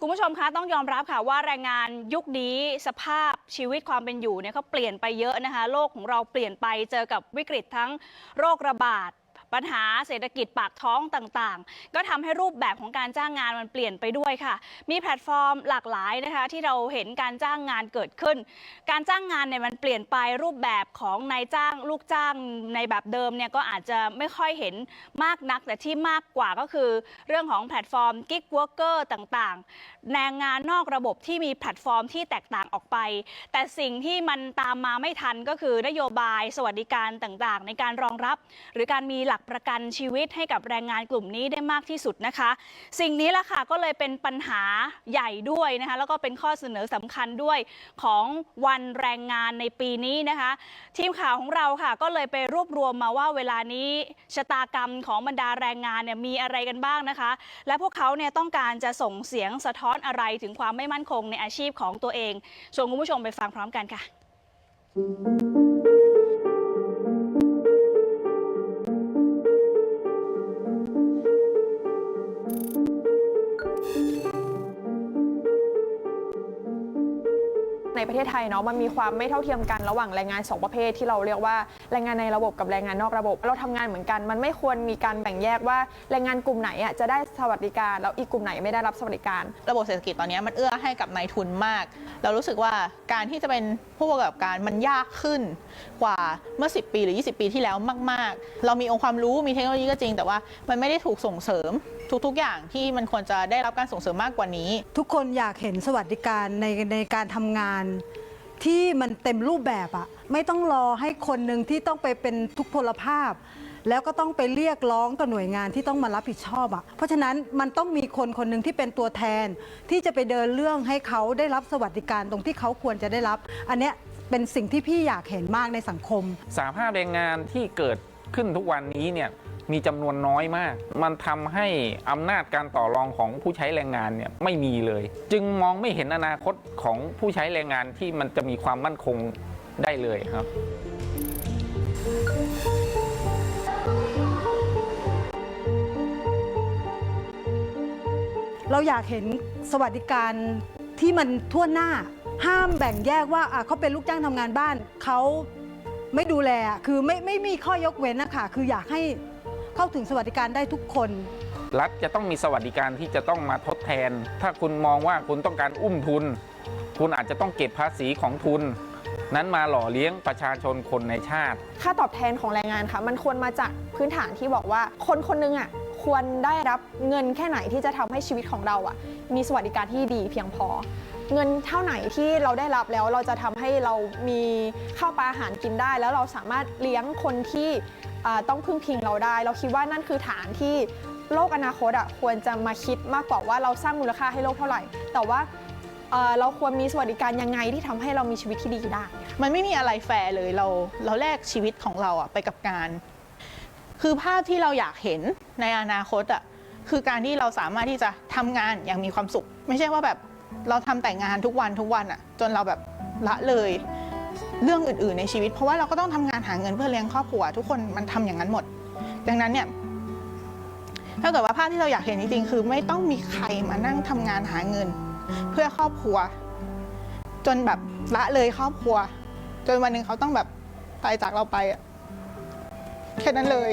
คุณผู้ชมคะต้องยอมรับค่ะว่าแรงงานยุคนี้สภาพชีวิตความเป็นอยู่เนี่ยเขาเปลี่ยนไปเยอะนะคะ โลกของเราเปลี่ยนไปเจอกับวิกฤตทั้งโรคระบาด ปัญหาเศรษฐกิจปากท้องต่างๆ ก็ทำให้รูปแบบของการจ้างงานมันเปลี่ยนไปด้วยค่ะ มีแพลตฟอร์มหลากหลายนะคะที่เราเห็นการจ้างงานเกิดขึ้น การจ้างงานเนี่ยมันเปลี่ยนไปรูปแบบของนายจ้างลูกจ้างในแบบเดิมเนี่ยก็อาจจะไม่ค่อยเห็นมากนัก แต่ที่มากกว่าก็คือเรื่องของแพลตฟอร์มกิ๊กวอร์เกอร์ต่างๆแรงงานนอกระบบที่มีแพลตฟอร์มที่แตกต่างออกไป แต่สิ่งที่มันตามมาไม่ทันก็คือนโยบายสวัสดิการต่างๆ ในการรองรับ หรือการมีหลักประกันชีวิตให้กับแรงงานกลุ่มนี้ได้มากที่สุดนะคะ สิ่งนี้ละค่ะก็เลยเป็นปัญหาใหญ่ด้วยนะคะ แล้วก็เป็นข้อเสนอสำคัญด้วยของวันแรงงานในปีนี้นะคะ ทีมข่าวของเราค่ะ ก็เลยไปรวบรวมมาว่าเวลานี้ชะตากรรมของบรรดาแรงงานเนี่ยมีอะไรกันบ้างนะคะ และพวกเขาเนี่ยต้องการจะส่งเสียงสะท้อนอะไรถึงความไม่มั่นคงในอาชีพของตัวเองชวนคุณผู้ชมไปฟังพร้อมกันค่ะ ในประเทศไทยเนาะมันมีความไม่เท่าเทียมกันระหว่างแรงงานสองประเภทที่เราเรียกว่าแรงงานในระบบกับแรงงานนอกระบบ เราทำงานเหมือนกัน มันไม่ควรมีการแบ่งแยกว่าแรงงานกลุ่มไหนอะจะได้สวัสดิการแล้วอีกกลุ่มไหนไม่ได้รับสวัสดิการ ระบบเศรษฐกิจตอนนี้มันเอื้อให้กับนายทุนมาก เรารู้สึกว่าการที่จะเป็นผู้ประกอบการมันยากขึ้นกว่าเมื่อ 10 ปีหรือ 20 ปีที่แล้วมาก ๆ เรามีองค์ความรู้มีเทคโนโลยีก็จริง แต่ว่ามันไม่ได้ถูกส่งเสริมทุกๆ อย่างที่มันควรจะได้รับการส่งเสริมมากกว่านี้ ทุกคนอยากเห็นสวัสดิการในในการทำงานที่มันเต็มรูปแบบอะไม่ต้องรอให้คนหนึ่งที่ต้องไปเป็นทุกพลภาพ แล้วก็ต้องไปเรียกร้องต่อหน่วยงานที่ต้องมารับผิดชอบอะเพราะฉะนั้นมันต้องมีคนคนหนึ่งที่เป็นตัวแทน ที่จะไปเดินเรื่องให้เขาได้รับสวัสดิการตรงที่เขาควรจะได้รับ อันเนี้ยเป็นสิ่งที่พี่อยากเห็นมากในสังคม สาภาพแรงงานที่เกิดขึ้นทุกวันนี้เนี่ย มีจำนวนน้อยมาก มันทำให้อำนาจการต่อรองของผู้ใช้แรงงานเนี่ยไม่มีเลย จึงมองไม่เห็นอนาคตของผู้ใช้แรงงานที่มันจะมีความมั่นคงได้เลยครับเราอยากเห็นสวัสดิการที่มันทั่วหน้า ห้ามแบ่งแยกว่าเขาเป็นลูกจ้างทำงานบ้าน เขาไม่ดูแลคือไม่ไม่มีข้อยกเว้นนะคะคืออยากให้ เข้าถึงสวัสดิการได้ทุกคน รัฐจะต้องมีสวัสดิการที่จะต้องมาทดแทน ถ้าคุณมองว่าคุณต้องการอุ้มทุน คุณอาจจะต้องเก็บภาษีของทุน นั้นมาหล่อเลี้ยงประชาชนคนในชาติ ค่าตอบแทนของแรงงานค่ะมันควรมาจากพื้นฐานที่บอกว่า คนคนหนึงอะควรได้รับเงินแค่ไหนที่จะทำให้ชีวิตของเราอะ มีสวัสดิการที่ดีเพียงพอ เงินเท่าไหนที่เราได้รับแล้วเราจะทำให้เรามีข้าวปลาอาหารกินได้ แล้วเราสามารถเลี้ยงคนที่อ่า ต้องพึ่งพิงเราได้ เราคิดว่านั่นคือฐานที่โลกอนาคตอะควรจะมาคิดมากกว่าว่าเราสร้างมูลค่าให้โลกเท่าไหร่ แต่ว่าเราควรมีสวัสดิการยังไงที่ทำให้เรามีชีวิตที่ดีได้ มันไม่มีอะไรแฟร์เลยเราเราแลกชีวิตของเราอะไปกับการ คือภาพที่เราอยากเห็นในอนาคตอะคือการที่เราสามารถที่จะทำงานอย่างมีความสุข ไม่ใช่ว่าแบบเราทำแต่งานทุกวันทุกวันอะ จนเราแบบละเลย เรื่องอื่นๆในชีวิต เพราะว่าเราก็ต้องทำงานหาเงินเพื่อเลี้ยงครอบครัว ทุกคนมันทำอย่างนั้นหมด ดังนั้นเนี่ยถ้าเกิดว่าภาพที่เราอยากเห็นจริงๆคือ ไม่ต้องมีใครมานั่งทำงานหาเงิน เพื่อครอบครัว จนแบบละเลยครอบครัว จนวันหนึ่งเขาต้องแบบตายจากเราไปอะแค่นั้นเลย